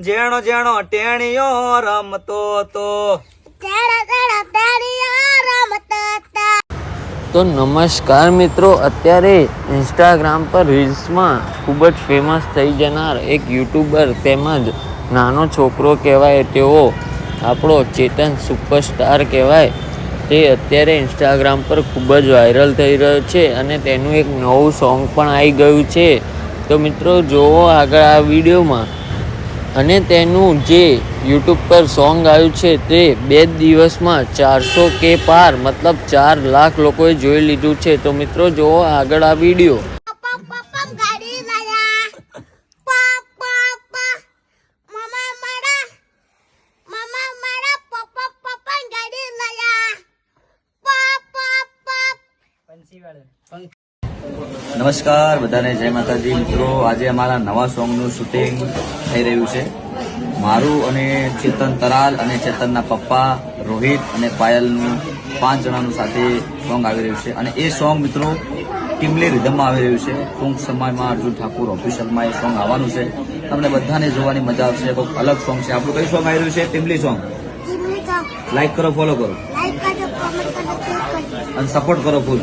જેણો જેણો ટેણીઓ રમતો તો. હતા તો. નમસ્કાર મિત્રો અત્યારે ઇન્સ્ટાગ્રામ પર રીલ્સમાં ખૂબ જ ફેમસ થઈ જનાર એક યુટ્યુબર તેમજ નાનો છોકરો કહેવાય તેવો આપણો ચેતન સુપરસ્ટાર કહેવાય તે અત્યારે ઇન્સ્ટાગ્રામ પર ખૂબ જ વાયરલ થઈ રહ્યો છે અને તેનું એક નવું સોંગ પણ આવી ગયું છે. તો મિત્રો જોવો આગળ આ વિડીયોમાં. અને તેનું જે યુટ્યુબ પર સોંગ આવ્યું છે તે બે દિવસમાં ચારસો કે પાર, મતલબ ચાર લાખ લોકોએ જોઈ લીધું છે. તો મિત્રો, જુઓ આગળ આ વીડિયો. નમસ્કાર બધાને જય માતાજી. મિત્રો આજે અમારા નવા સોંગનું શૂટિંગ થઈ રહ્યું છે. મારું અને ચેતન તરાલ અને ચેતનના પપ્પા રોહિત અને પાયલનું પાંચ જણાનું સાથે સોંગ આવી રહ્યું છે. અને એ સોંગ મિત્રો ટીમલી રિધમમાં આવી રહ્યું છે. ટૂંક સમયમાં અર્જુન ઠાકુર ઓફિશિયલમાં એ સોંગ આવવાનું છે. તમને બધાને જોવાની મજા આવશે. કોઈક અલગ સોંગ છે. આપણું કઈ સોંગ આવી રહ્યું છે? ટીમલી સોંગ. લાઈક કરો ફોલો કરો. અને સપોર્ટ કરો ફૂલ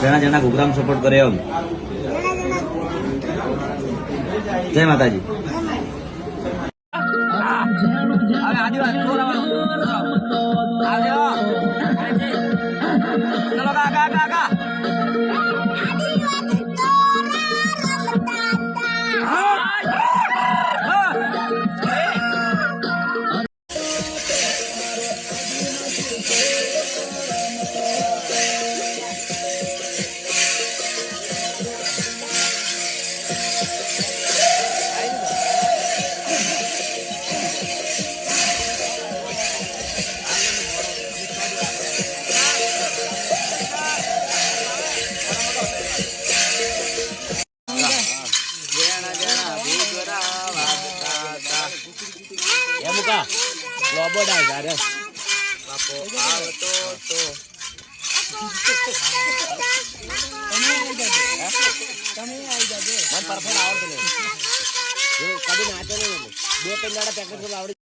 ફૂલ જણા જેના સપોર્ટ કરે એમ. જય માતાજી. કાકા લોબો ડાય ગારે બાપો આવતો તો તમે આવી જજો તમે આવી જજો મને પરફેક્ટ આવડતું નહીં. જો કદી નાચે નહીં બે ત્રણ દાડા પેકેટ આવડી